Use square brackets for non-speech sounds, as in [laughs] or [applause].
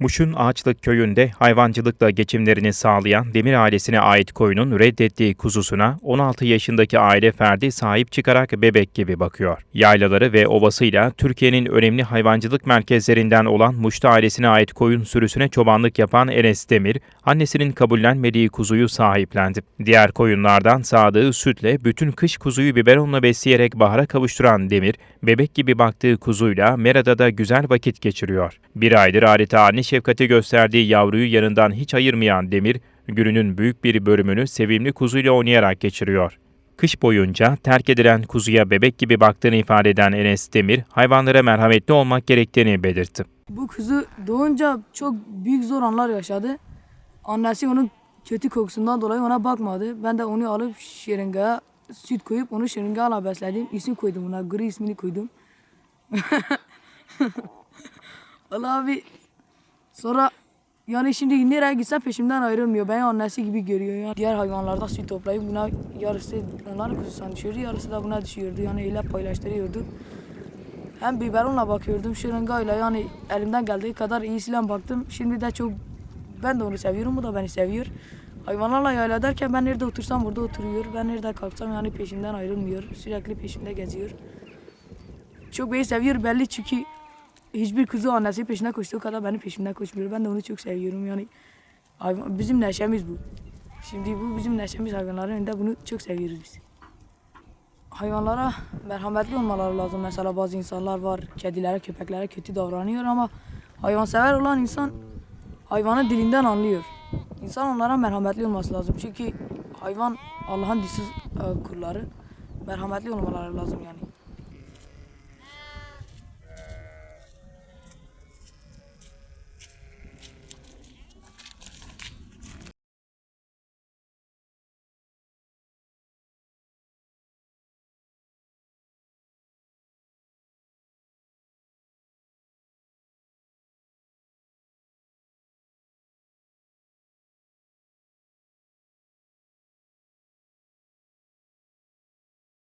Muş'un Ağaçlık köyünde hayvancılıkla geçimlerini sağlayan Demir ailesine ait koyunun reddettiği kuzusuna 16 yaşındaki aile ferdi sahip çıkarak bebek gibi bakıyor. Yaylaları ve ovasıyla Türkiye'nin önemli hayvancılık merkezlerinden olan Muş'ta ailesine ait koyun sürüsüne çobanlık yapan Enes Demir, annesinin kabullenmediği kuzuyu sahiplendi. Diğer koyunlardan sağdığı sütle bütün kış kuzuyu biberonla besleyerek bahara kavuşturan Demir, bebek gibi baktığı kuzuyla Mera'da da güzel vakit geçiriyor. Bir aydır adeta anne şefkati gösterdiği yavruyu yanından hiç ayırmayan Demir, gününün büyük bir bölümünü sevimli kuzuyla oynayarak geçiriyor. Kış boyunca terk edilen kuzuya bebek gibi baktığını ifade eden Enes Demir, hayvanlara merhametli olmak gerektiğini belirtti. Bu kuzu doğunca çok büyük zor anlar yaşadı. Annesi onun kötü kokusundan dolayı ona bakmadı. Ben de onu alıp şırıngaya süt koyup onu şırıngayla besledim. İsim koydum buna. Gri ismini koydum. [laughs] Valla abi sonra yani şimdi nereye gitse peşimden ayrılmıyor. Beni annesi gibi görüyor. Yani diğer hayvanlarda süt toplayıp buna yarısı onların kuzusundan düşüyordu. Yarısı da buna düşüyordu. Yani öyle paylaştırıyordu. Hem biberonla bakıyordum şırıngayla yani elimden geldiği kadar iyisiyle baktım. Şimdi de çok ben de onu seviyorum o da beni seviyor. Hayvanlarla yayla derken ben nerede otursam burada oturuyor. Ben nerede kalksam yani peşimden ayrılmıyor. Sürekli peşimde geziyor. Çok beni seviyor belli çünkü hiçbir kuzu annesi peşine koştuğu kadar benim peşimden koşmuyor. Ben de onu çok seviyorum yani. Hayvan, bizim neşemiz bu. Şimdi bu bizim neşemiz hayvanların önünde bunu çok seviyoruz biz hayvanlara merhametli olmaları lazım. Mesela bazı insanlar var kedilere, köpeklere kötü davranıyor ama hayvansever olan insan hayvanı dilinden anlıyor. İnsan onlara merhametli olması lazım. Çünkü hayvan Allah'ın dişsiz e, kulları. Merhametli olmaları lazım yani.